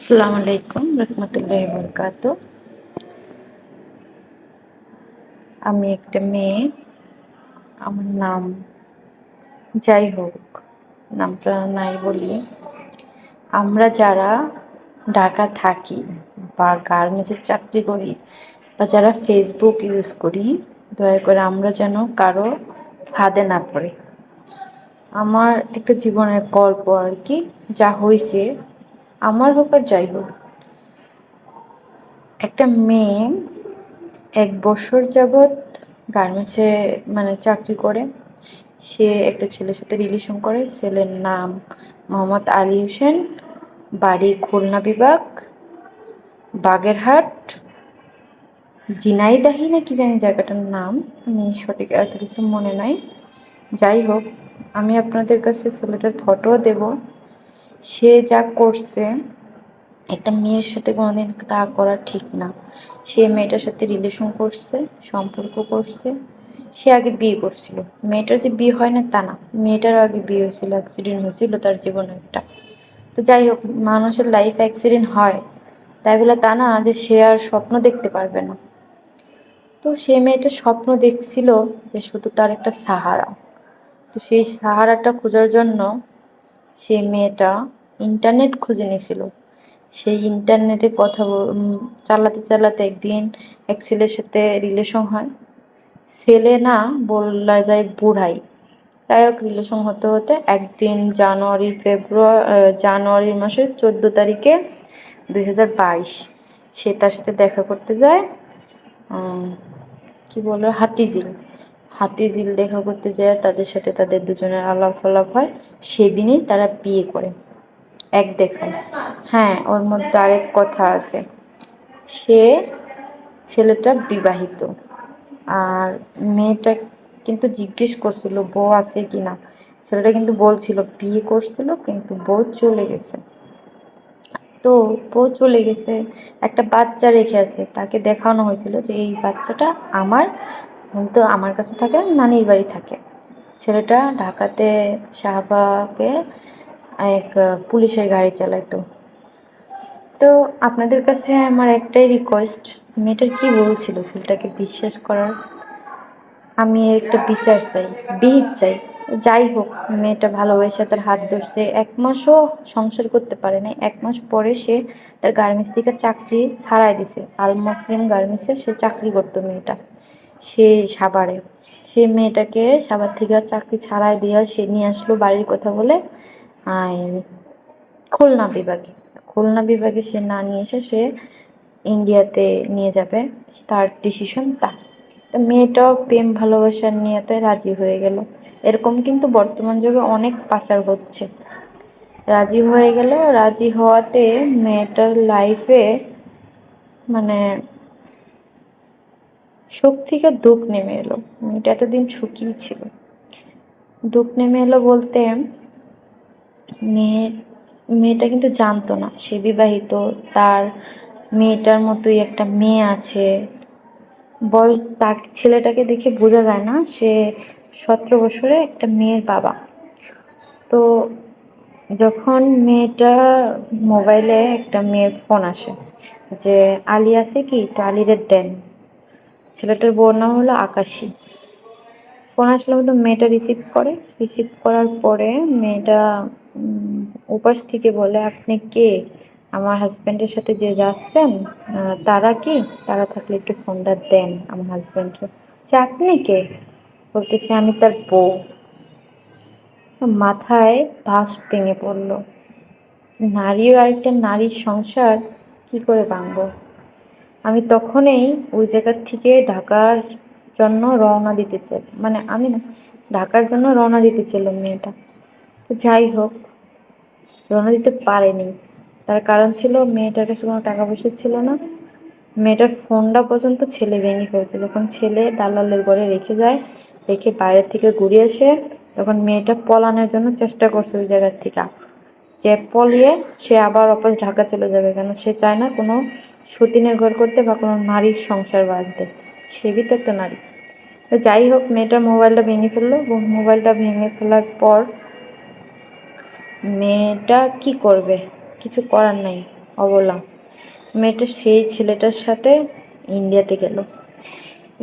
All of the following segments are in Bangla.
আসসালামু আলাইকুম, রহমতুল্লাহ বরকাত আমি একটা মেয়ে, আমার নাম যাই হোক নামটা নাই বলি। আমরা যারা ঢাকা থাকি বা গার্মেন্টসের চাকরি করি বা যারা ফেসবুক ইউজ করি, দয়া করে আমরা যেন কারও ফাঁদে না পড়ে। আমার একটা জীবনের গল্প আর কি, যা হয়েছে আমার হোক আর যাই হোক, একটা মেয়ে এক বছর যাবৎ গার্মেন্টসে মানে চাকরি করে। সে একটা ছেলের সাথে রিলেশন করে। ছেলের নাম মোহাম্মদ আলী হোসেন। বাড়ি খুলনা বিভাগ, বাগেরহাট। জিনাইদাহি না কি জানি জায়গাটার নাম, আমি সঠিক এত কিছু মনে নাই। যাই হোক, আমি আপনাদের কাছে ছেলেটার ফটোও দেব। সে যা করছে, একটা মেয়ের সাথে কোনোদিন তা করা ঠিক না। সে মেয়েটার সাথে রিলেশন করছে, সম্পর্ক করছে, সে আগে বিয়ে করছিল। মেয়েটার যে বিয়ে হয় না তা না মেয়েটার আগে বিয়ে হয়েছিল অ্যাক্সিডেন্ট হয়েছিল তার জীবনে একটা। তো যাই হোক, মানুষের লাইফ অ্যাক্সিডেন্ট হয়। তাই বলে তা না যে সে আর স্বপ্ন দেখতে পারবে না। তো সে মেয়েটা স্বপ্ন দেখছিল যে শুধু তার একটা সাহারা। তো সেই সাহারাটা খোঁজার জন্য সে মেয়েটা ইন্টারনেট খুঁজে নিয়েছিল। সেই ইন্টারনেটে কথা চালাতে চালাতে একদিন এক ছেলের সাথে রিলেশন হয়। ছেলে না বলা যায় বুড়াই। তাই হোক রিলেশন হতে হতে একদিন জানুয়ারির ফেব্রুয়ারি জানুয়ারির মাসের চোদ্দ তারিখে দুই হাজার বাইশ সে তার সাথে দেখা করতে যায় কি বলো, হাতিঝিল। হাতিঝিল দেখা করতে যায়, তাদের সাথে তাদের দুজনের আলাপ আলাপ হয়। সেদিনই তারা বিয়ে করে। এক দেখায়। হ্যাঁ ওর মধ্যে আরেক কথা আছে। সে ছেলেটা বিবাহিত। আর মেয়েটা কিন্তু জিজ্ঞেস করছিল, বউ আছে কি না ছেলেটা কিন্তু বলছিল, বিয়ে করছিল, কিন্তু বউ চলে গেছে। তো বউ চলে গেছে। একটা বাচ্চা রেখে আছে। তাকে দেখানো হয়েছিল যে, এই বাচ্চাটা আমার তো আমার কাছে থাকে, নানির বাড়ি থাকে। ছেলেটা ঢাকাতে শাহবাগে এক পুলিশের গাড়ি চালাইতো। তো আপনাদের কাছে আমার একটাই রিকোয়েস্ট মেয়েটার কি বলছিল ছেলেটাকে বিশ্বাস করার? আমি একটা বিচার চাই, বিহিত চাই। যাই হোক, মেয়েটা ভালোবেসে, তার হাত ধরছে। এক মাসও সংসার করতে পারে নাই। এক মাস পরে সে তার গার্মেন্টস থেকে চাকরি ছাড়াই দিছে। আল মুসলিম গার্মেন্টসে সে চাকরি করতো মেয়েটা। সে সাবারে সে মেয়েটাকে সাবার থেকে চাকরি ছাড়াই দিয়া সে নিয়ে আসলো বাড়ির কথা বলে। আর খুলনা বিভাগে। খুলনা বিভাগে সে না নিয়ে এসে সে ইন্ডিয়াতে নিয়ে যাবে। তার ডিসিশন তা তো মেয়েটাও প্রেম ভালোবাসার নিয়েতে রাজি হয়ে গেল। এরকম কিন্তু বর্তমান যুগে অনেক পাচার হচ্ছে। রাজি হয়ে গেল। রাজি হওয়াতে মেয়েটার লাইফে মানে সুখ থেকে দুঃখ নেমে এলো। মেয়েটা এতদিন সুখী ছিল। দুঃখ নেমে এলো বলতে, মেয়ে, মেয়েটা কিন্তু জানতো না। সে বিবাহিত, তার মেয়েটার মতোই একটা মেয়ে আছে। বয়স, তার ছেলেটাকে দেখে বোঝা যায় না, সে সতেরো বছরে একটা মেয়ের বাবা। তো যখন মেয়েটা মোবাইলে একটা মেয়ের ফোন আসে যে, আলী আছে কি? তো আলিরে দেন। ছেলেটার বোর নাম হলো আকাশী। ফোন আসলে মতো মেয়েটা রিসিভ করে। রিসিভ করার পরে মেয়েটা উপাস থেকে বলে, আপনি কে? আমার হাজব্যান্ডের সাথে যে যাচ্ছেন তারা কি? তারা থাকলে একটু ফোনটা দেন আমার হাজব্যান্ডকে যে আপনি কে? বলতেছে, আমি তার বউ। মাথায় ভাস ভেঙে পড়ল। নারীও আরেকটা নারীর সংসার, কি করে ভাঙব? আমি তখনই ওই জায়গার থেকে ঢাকার জন্য রওনা দিতে চাই মানে আমি না, ঢাকার জন্য রওনা দিতে চাইলাম মেয়েটা। তো যাই হোক, রওনা দিতে পারেনি। তার কারণ ছিল মেয়েটার কাছে কোনো টাকা পয়সা ছিল না। মেয়েটার ফোনটা পর্যন্ত ছেলে ভেঙে ফেলছে। যখন ছেলে দালালের ঘরে রেখে যায়, রেখে বাইরের থেকে ঘুরে আসে, তখন মেয়েটা পলানোর জন্য চেষ্টা করছে ওই জায়গার থেকে। যে পলিয়ে সে আবার অপাস ঢাকা চলে যাবে। কেন? সে চায় না কোনো সতীনের ঘর করতে বা কোনো নারীর সংসার বাঁধতে, সে তো একটা নারী। তো যাই হোক, মেয়েটা মোবাইলটা ভেঙে ফেলল। মোবাইলটা ভেঙে ফেলার পর মেয়েটা কি করবে? কিছু করার নাই, অবলা। মেয়েটা সেই ছেলেটার সাথে ইন্ডিয়াতে গেল।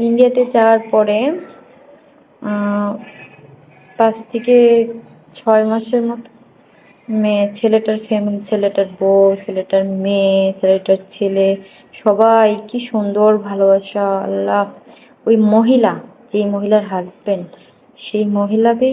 ইন্ডিয়াতে যাওয়ার পরে পাঁচ থেকে ছয় মাসের মতো মেয়ে, ছেলেটার ফ্যামিলি ছেলেটার বউ, ছেলেটার মেয়ে, ছেলেটার ছেলে, সবাই কি সুন্দর ভালোবাসা, আল্লাহ। ওই মহিলা, যেই মহিলার হাজবেন্ড সেই মহিলাকে